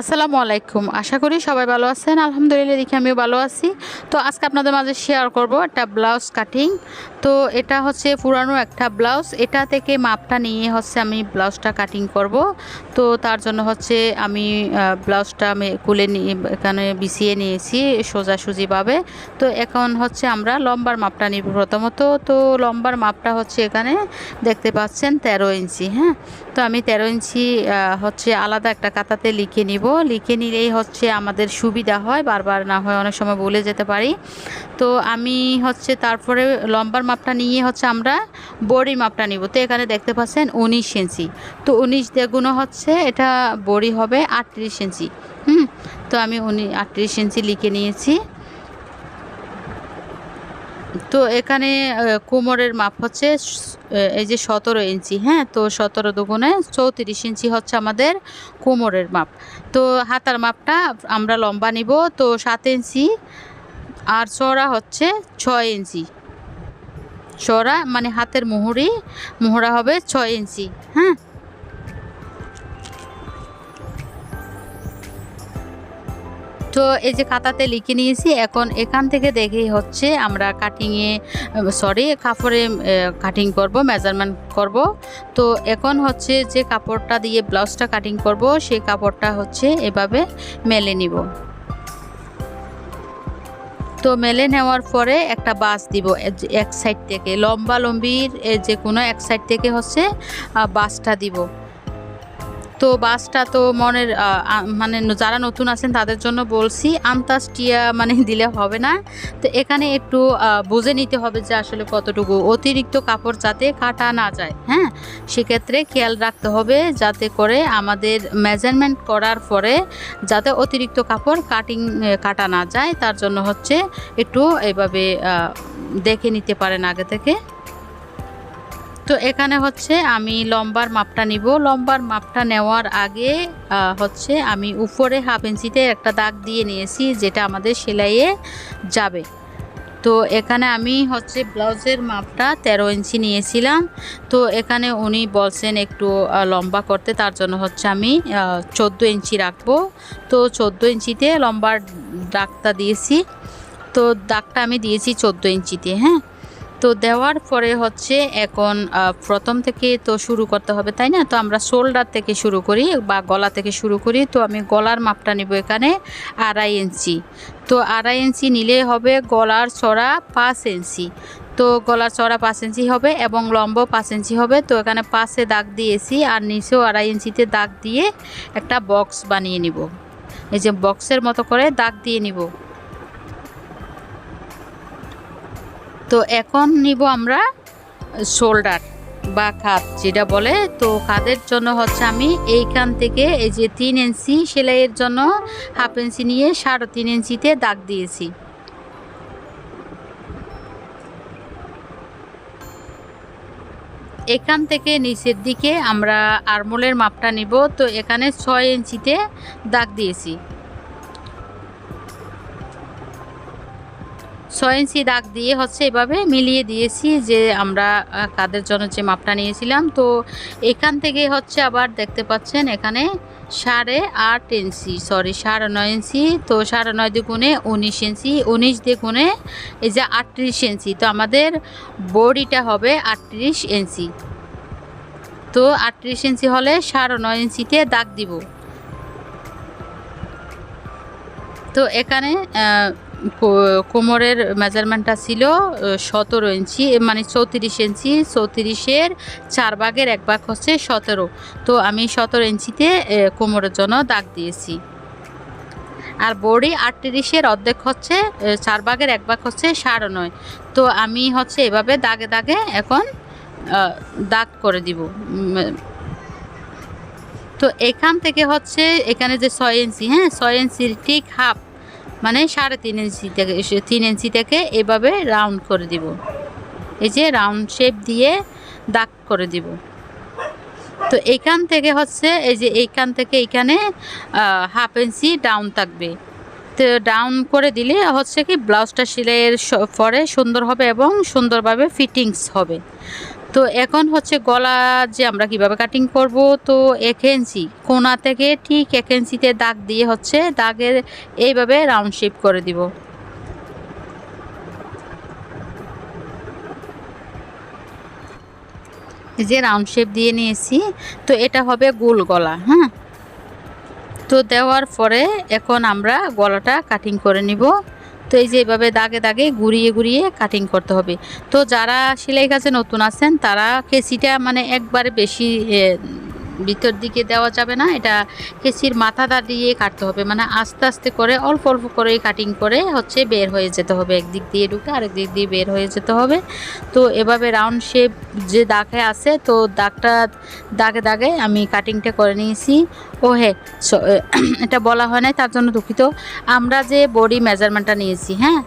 আসসালামু আলাইকুম। আশা করি সবাই ভালো আছেন। আলহামদুলিল্লাহ দেখি আমিও ভালো আছি। তো আজকে আপনাদের মাঝে শেয়ার করব একটা ব্লাউজ কাটিং তো এটা হচ্ছে পুরানো একটা ব্লাউজ এটা থেকে মাপটা নিয়ে হচ্ছে আমি ব্লাউজটা কাটিং করব। তো তার জন্য হচ্ছে আমি ব্লাউজটা আমি কুলে নিয়ে এখানে বিছিয়ে নিয়েছি সোজাসুজিভাবে। তো এখন হচ্ছে আমরা লম্বার মাপটা নিব প্রথমত। তো লম্বার মাপটা হচ্ছে এখানে দেখতে পাচ্ছেন তেরো ইঞ্চি হ্যাঁ? তো আমি তেরো ইঞ্চি হচ্ছে আলাদা একটা কাতাতে লিখে নিব। লিখে নিলেই হচ্ছে আমাদের সুবিধা হয়, বারবার না হয় অনেক সময় বলে যেতে পারি। তো আমি হচ্ছে তারপরে লম্বার মাপটা নিয়ে হচ্ছে আমরা বড়ির মাপটা নিব। তো এখানে দেখতে পাচ্ছেন উনিশ ইঞ্চি। তো উনিশ দেগুণও হচ্ছে, এটা বড়ি হবে আটত্রিশ ইঞ্চি। হুম? তো আমি উনি আটত্রিশ ইঞ্চি লিখে নিয়েছি। তো এখানে কোমরের মাপ হচ্ছে এই যে সতেরো ইঞ্চি হ্যাঁ? তো সতেরো দুগুণে চৌত্রিশ ইঞ্চি হচ্ছে আমাদের কোমরের মাপ। তো হাতার মাপটা আমরা লম্বা নিব, তো সাত ইঞ্চি, আর চড়া হচ্ছে ছয় ইঞ্চি। চড়া মানে হাতের মুহুরি, মুহুরা হবে ছয় ইঞ্চি হ্যাঁ? তো এই যে খাতাতে লিখে নিয়েছি, এখন এখান থেকে দেখেই হচ্ছে আমরা কাটিংয়ে সরি কাপড়ে কাটিং করব মেজারমেন্ট করব। তো এখন হচ্ছে যে কাপড়টা দিয়ে ব্লাউজটা কাটিং করব, সেই কাপড়টা হচ্ছে এভাবে মেলে নিব। তো মেলে নেওয়ার পরে একটা বাস দিব এক সাইড থেকে লম্বা লম্বির যে কোনো এক সাইড থেকে হচ্ছে বাসটা দিব। তো বাসটা তো মনের মানে যারা নতুন আছেন তাদের জন্য বলছি আন্তাজ টিয়া মানে দিলে হবে না। তো এখানে একটু বুঝে নিতে হবে যে আসলে কতটুকু অতিরিক্ত কাপড় যাতে কাটা না যায় হ্যাঁ? সেক্ষেত্রে খেয়াল রাখতে হবে যাতে করে আমাদের মেজারমেন্ট করার পরে যাতে অতিরিক্ত কাপড় কাটিং কাটা না যায়। তার জন্য হচ্ছে একটু এভাবে দেখে নিতে পারেন আগে থেকে। তো এখানে হচ্ছে আমি লম্বার মাপটা নিব। লম্বার মাপটা নেওয়ার আগে হচ্ছে আমি উপরে হাফ ইঞ্চিতে একটা দাগ দিয়ে নিয়েছি, যেটা আমাদের সেলাইয়ে যাবে। তো এখানে আমি হচ্ছে ব্লাউজের মাপটা তেরো ইঞ্চি নিয়েছিলাম। তো এখানে উনি বলছেন একটু লম্বা করতে, তার জন্য হচ্ছে আমি চোদ্দ ইঞ্চি রাখব। তো চোদ্দ ইঞ্চিতে লম্বার দাগটা দিয়েছি। তো দাগটা আমি দিয়েছি চোদ্দ ইঞ্চিতে হ্যাঁ? তো দেওয়ার পরে হচ্ছে এখন প্রথম থেকে তো শুরু করতে হবে, তাই না? তো আমরা শোল্ডার থেকে শুরু করি বা গলা থেকে শুরু করি। তো আমি গলার মাপটা নিব এখানে আড়াই ইঞ্চি। তো আড়াই ইঞ্চি নিলে হবে গলার চড়া পাঁচ ইঞ্চি। তো গলার চড়া পাঁচ ইঞ্চি হবে এবং লম্ব পাঁচ ইঞ্চি হবে। তো এখানে পাশে দাগ দিয়েছি আর নিচেও আড়াই ইঞ্চিতে দাগ দিয়ে একটা বক্স বানিয়ে নিব। এই যে বক্সের মতো করে দাগ দিয়ে নিব। তো এখন নিব আমরা শোল্ডার বা খাদ, যেটা বলে। তো খাদের জন্য হচ্ছে আমি এইখান থেকে এই যে তিন ইঞ্চি সেলাইয়ের জন্য হাফ ইঞ্চি নিয়ে সাড়ে তিন ইঞ্চিতে দাগ দিয়েছি। এখান থেকে নিচের দিকে আমরা আরমোলের মাপটা নিব। তো এখানে ছয় ইঞ্চিতে দাগ দিয়েছি। ছয় ইঞ্চি দাগ দিয়ে হচ্ছে এভাবে মিলিয়ে দিয়েছি যে আমরা কাদের জন্য যে মাপটা নিয়েছিলাম। তো এখান থেকে হচ্ছে আবার দেখতে পাচ্ছেন এখানে সাড়ে আট ইঞ্চি সরি সাড়ে নয় ইঞ্চি। তো সাড়ে নয় দ্বিগুণে উনিশ ইঞ্চি, উনিশ দ্বিগুণে এই যে আটত্রিশ ইঞ্চি। তো আমাদের বডিটা হবে আটত্রিশ ইঞ্চি। তো আটত্রিশ ইঞ্চি হলে সাড়ে নয় ইঞ্চিতে দাগ দিব। তো এখানে কোমরের মেজারমেন্টটা ছিল সতেরো ইঞ্চি মানে চৌত্রিশ ইঞ্চি, চৌত্রিশের চার ভাগের এক ভাগ হচ্ছে সতেরো। তো আমি সতেরো ইঞ্চিতে কোমরের জন্য দাগ দিয়েছি। আর বডি আটত্রিশের অর্ধেক হচ্ছে চার ভাগের এক ভাগ হচ্ছে সাড়ে নয়। তো আমি হচ্ছে এভাবে দাগে দাগে এখন দাগ করে দিব। তো এখান থেকে হচ্ছে, এখানে যে ছয় ইঞ্চি হ্যাঁ ছয় ইঞ্চির ঠিক হাফ মানে সাড়ে তিন ইঞ্চি থেকে তিন ইঞ্চি থেকে এভাবে রাউন্ড করে দিব। এই যে রাউন্ড শেপ দিয়ে দাগ করে দিব। তো এখান থেকে হচ্ছে এই যে এইখান থেকে এইখানে হাফ ইঞ্চি ডাউন থাকবে। তো ডাউন করে দিলে হচ্ছে কি ব্লাউজটা সেলাইয়ের পরে সুন্দর হবে এবং সুন্দরভাবে ফিটিংস হবে। তো এখন হচ্ছে গলা যে আমরা কীভাবে কাটিং করব, তো এক ইঞ্চি কোনা থেকে ঠিক এক ইঞ্চিতে দাগ দিয়ে হচ্ছে দাগের এইভাবে রাউন্ড শেপ করে দিব। যে রাউন্ড শেপ দিয়ে নিয়েছি, তো এটা হবে গোল গলা হ্যাঁ? তো দেওয়ার পরে এখন আমরা গলাটা কাটিং করে নিব। তো এই যে এভাবে দাগে দাগে ঘুরিয়ে ঘুরিয়ে কাটিং করতে হবে। তো যারা সেলাই কাজে নতুন আছেন, তারা কেসিটা মানে একবারে বেশি ভিতর দিকে দেওয়া যাবে না। এটা কেসির মাথা দাঁড়িয়ে কাটতে হবে। মানে আস্তে আস্তে করে, অল্প অল্প করে কাটিং করে হচ্ছে বের হয়ে যেতে হবে। একদিক দিয়ে ঢুকে আরেক দিক দিয়ে বের হয়ে যেতে হবে। তো এভাবে রাউন্ড শেপ যে দাগে আছে, তো দাগটা দাগে দাগে আমি কাটিংটা করে নিয়েছি। ও হে এটা বলা হয় নাই, তার জন্য দুঃখিত। আমরা যে বডি মেজারমেন্টটা নিয়েছি হ্যাঁ?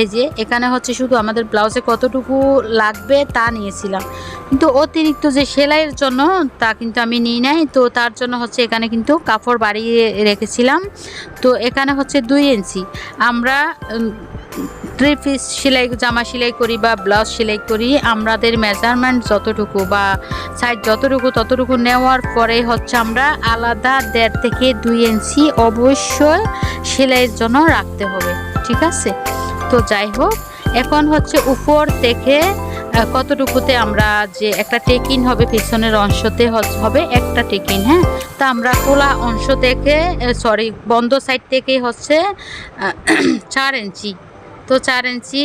এই যে, এখানে হচ্ছে শুধু আমাদের ব্লাউজে কতটুকু লাগবে তা নিয়েছিলাম। কিন্তু অতিরিক্ত যে সেলাইয়ের জন্য তা কিন্তু আমি নিই নাই, তো তার জন্য হচ্ছে এখানে কিন্তু কাপড় বাড়িয়ে রেখেছিলাম। তো এখানে হচ্ছে দুই ইঞ্চি। আমরা থ্রি পিস সেলাই, জামা সেলাই করি বা ব্লাউজ সেলাই করি আমাদের মেজারমেন্ট যতটুকু বা সাইজ যতটুকু ততটুকু নেওয়ার পরে হচ্ছে আমরা আলাদা দেড় থেকে দুই ইঞ্চি অবশ্যই সেলাইয়ের জন্য রাখতে হবে, ঠিক আছে? তো যাই হোক, এখন হচ্ছে উপর থেকে কতটুকুতে আমরা যে একটা টেকিন হবে পেছনের অংশতে হবে একটা টেকিন হ্যাঁ? তা আমরা খোলা অংশ থেকে সরি বন্ধ সাইড থেকে হচ্ছে চার ইঞ্চি তো চার ইঞ্চি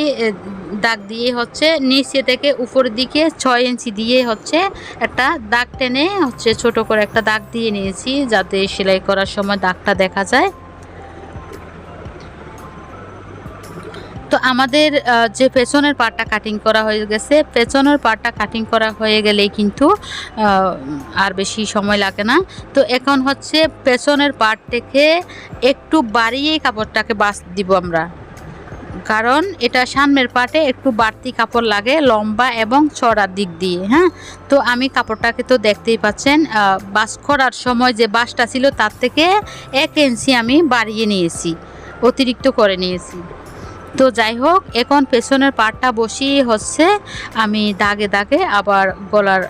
দাগ দিয়ে হচ্ছে নিচে থেকে উপর দিকে ছয় ইঞ্চি দিয়ে হচ্ছে একটা দাগ টেনে হচ্ছে ছোট করে একটা দাগ দিয়ে নিয়েছি যাতে সেলাই করার সময় দাগটা দেখা যায়। তো আমাদের যে পেছনের পাটটা কাটিং করা হয়ে গেছে, পেছনের পাটটা কাটিং করা হয়ে গেলেই কিন্তু আর বেশি সময় লাগে না। তো এখন হচ্ছে পেছনের পাট থেকে একটু বাড়িয়ে কাপড়টাকে বাস দিব আমরা। কারণ এটা সামনের পাটে একটু বাড়তি কাপড় লাগে, লম্বা এবং চড়ার দিক দিয়ে হ্যাঁ? তো আমি কাপড়টাকে তো দেখতেই পাচ্ছেন বাস করার সময় যে বাসটা ছিল তার থেকে এক ইঞ্চি আমি বাড়িয়ে নিয়েছি, অতিরিক্ত করে নিয়েছি। তো যাই হোক এখন পেছনের পাটটা বসিয়ে হচ্ছে আমি দাগে দাগে আবার গলার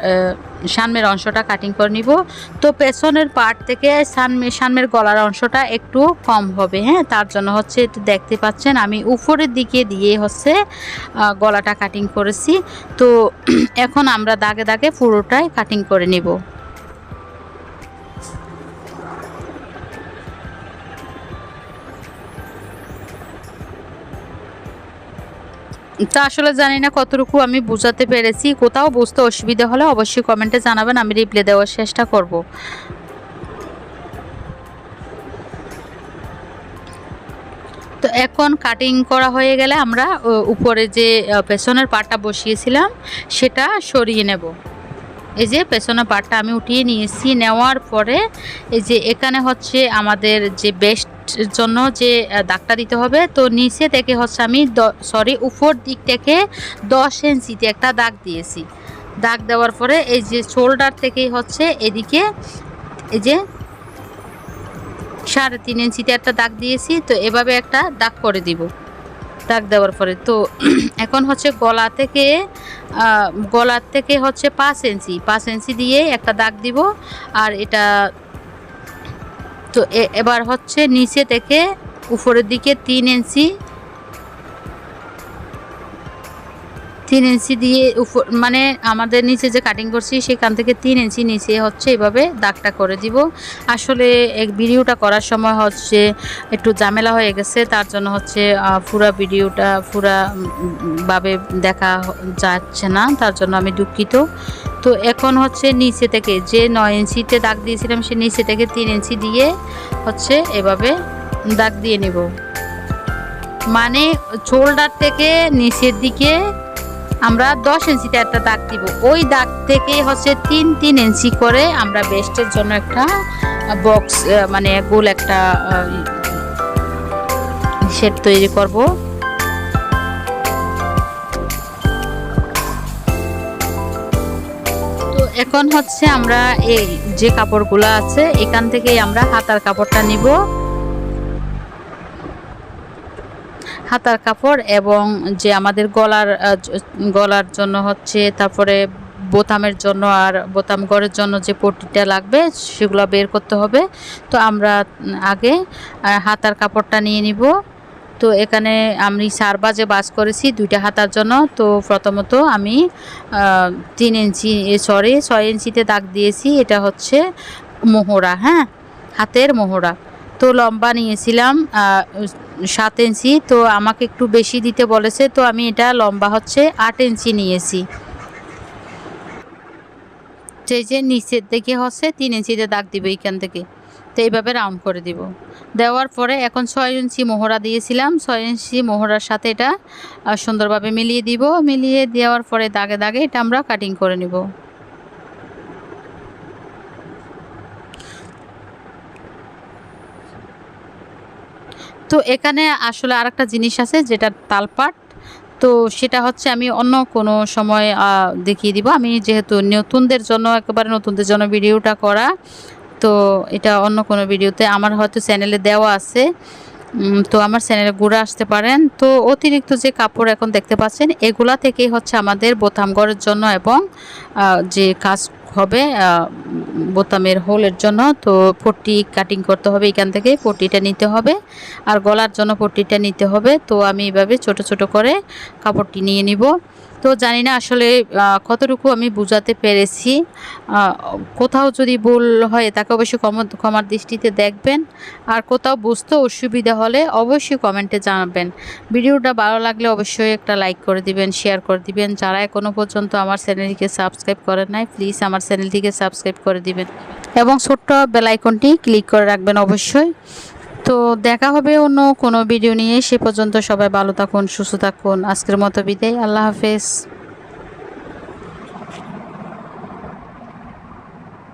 সামনের অংশটা কাটিং করে নিব। তো পেছনের পাট থেকে সামনে সামনের গলার অংশটা একটু কম হবে হ্যাঁ? তার জন্য হচ্ছে দেখতে পাচ্ছেন, আমি উপরের দিকে দিয়ে হচ্ছে গলাটা কাটিং করেছি। তো এখন আমরা দাগে দাগে পুরোটাই কাটিং করে নিব। তা আসলে জানি না কতটুকু আমি বোঝাতে পেরেছি। কোথাও বুঝতে অসুবিধা হলে অবশ্যই কমেন্টে জানাবেন, আমি রিপ্লে দেওয়ার চেষ্টা করব। তো এখন কাটিং করা হয়ে গেলে আমরা উপরে যে পেছনের পাটা বসিয়েছিলাম, সেটা সরিয়ে নেব। এই যে পেছনের পাটটা আমি উঠিয়ে নিয়েছি, নেওয়ার পরে এই যে এখানে হচ্ছে আমাদের যে বেস্ট জন্য যে দাগটা দিতে হবে, তো নিচে থেকে হচ্ছে আমি সরি উপর দিক থেকে দশ ইঞ্চিতে একটা দাগ দিয়েছি। দাগ দেওয়ার পরে এই যে শোল্ডার থেকেই হচ্ছে এদিকে এই যে সাড়ে তিন ইঞ্চিতে একটা দাগ দিয়েছি, তো এভাবে একটা দাগ করে দিব। দাগ দেওয়ার পরে তো, এখন হচ্ছে গলা থেকে গলার থেকে হচ্ছে পাঁচ ইঞ্চি পাঁচ ইঞ্চি দিয়ে একটা দাগ দিব, আর এটা তো এবার হচ্ছে নিচে থেকে উপরের দিকে তিন ইঞ্চি তিন ইঞ্চি দিয়ে উপর মানে আমাদের নিচে যে কাটিং করছি, সেখান থেকে তিন ইঞ্চি নিচে হচ্ছে এভাবে দাগটা করে দিব। আসলে এক ভিডিওটা করার সময় হচ্ছে একটু ঝামেলা হয়ে গেছে, তার জন্য হচ্ছে পুরা ভিডিওটা পুরা ভাবে দেখা যাচ্ছে না, তার জন্য আমি দুঃখিত। তো এখন হচ্ছে নিচে থেকে যে নয় ইঞ্চিতে দাগ দিয়েছিলাম, সে নিচে থেকে তিন ইঞ্চি দিয়ে হচ্ছে এভাবে দাগ দিয়ে নেব। মানে শোল্ডার থেকে নিচের দিকে আমরা দশ ইঞ্চিতে একটা দাগ দিব। ওই দাগ থেকে হচ্ছে তিন তিন ইঞ্চি করে আমরা বেস্টের জন্য একটা বক্স মানে গোল একটা শেড তৈরি করব। এখন হচ্ছে আমরা এই যে কাপড়গুলো আছে, এখান থেকেই আমরা হাতার কাপড়টা নিব। হাতার কাপড় এবং যে আমাদের গলার গলার জন্য হচ্ছে, তারপরে বোতামের জন্য আর বোতাম গড়ের জন্য যে পট্টিটা লাগবে, সেগুলো বের করতে হবে। তো আমরা আগে হাতার কাপড়টা নিয়ে নিব। তো এখানে আমি চার বাজে বাস করেছি দুইটা হাতার জন্য। তো প্রথমত আমি তিন ইঞ্চি সরি, ছয় ইঞ্চিতে দাগ দিয়েছি। এটা হচ্ছে মোহরা হ্যাঁ? হাতের মোহরা। তো লম্বা নিয়েছিলাম সাত ইঞ্চি, তো আমাকে একটু বেশি দিতে বলেছে, তো আমি এটা লম্বা হচ্ছে আট ইঞ্চি নিয়েছি। যে যে নিচের দিকে হচ্ছে, তিন ইঞ্চিতে দাগ দিবে এইখান থেকে। তো এইভাবে রাউন্ড করে দিব। দেওয়ার পরে এখন ছয় ইঞ্চি মোহরা দিয়েছিলাম, ছয় ইঞ্চি মোহরার সাথে এটা সুন্দরভাবে মিলিয়ে দিব। মিলিয়ে দেওয়ার পরে দাগে দাগে এটা আমরা কাটিং করে নিব। তো এখানে আসলে আরেকটা জিনিস আছে, যেটা তালপাট। তো সেটা হচ্ছে আমি অন্য কোনো সময় দেখিয়ে দিব। আমি যেহেতু নতুনদের জন্য, একেবারে নতুনদের জন্য ভিডিওটা করা, তো এটা অন্য কোনো ভিডিওতে আমার হয়তো চ্যানেলে দেওয়া আছে। তো আমার চ্যানেলে ঘুরে আসতে পারেন। তো অতিরিক্ত যে কাপড় এখন দেখতে পাচ্ছেন, এগুলা থেকেই হচ্ছে আমাদের বোতাম গড়ের জন্য এবং যে কাজ হবে বোতামের হোলের জন্য। তো পট্টি কাটিং করতে হবে এখান থেকে, পট্টিটা নিতে হবে। আর গলার জন্য পট্টিটা নিতে হবে। তো আমি এভাবে ছোট ছোট করে কাপড়টি নিয়ে নিব। তো জানি না আসলে কতটুকু আমি বুঝাতে পেরেছি। কোথাও যদি ভুল হয় তাকে অবশ্যই ক্ষম- ক্ষমার দৃষ্টিতে দেখবেন। আর কোথাও বুঝতে অসুবিধা হলে অবশ্যই কমেন্টে জানাবেন। ভিডিওটা ভালো লাগলে অবশ্যই একটা লাইক করে দিবেন, শেয়ার করে দিবেন। যারা এখনও পর্যন্ত আমার চ্যানেলটিকে সাবস্ক্রাইব করেন নাই, প্লিজ আমার চ্যানেলটিকে সাবস্ক্রাইব করে দিবেন। এবং ছোট্ট বেল আইকনটি ক্লিক করে রাখবেন অবশ্যই। তো দেখা হবে অন্য কোনো ভিডিও নিয়ে। সে পর্যন্ত সবাই ভালো থাকুন, সুস্থ থাকুন। আজকের মতো বিদায়। আল্লাহ হাফেজ।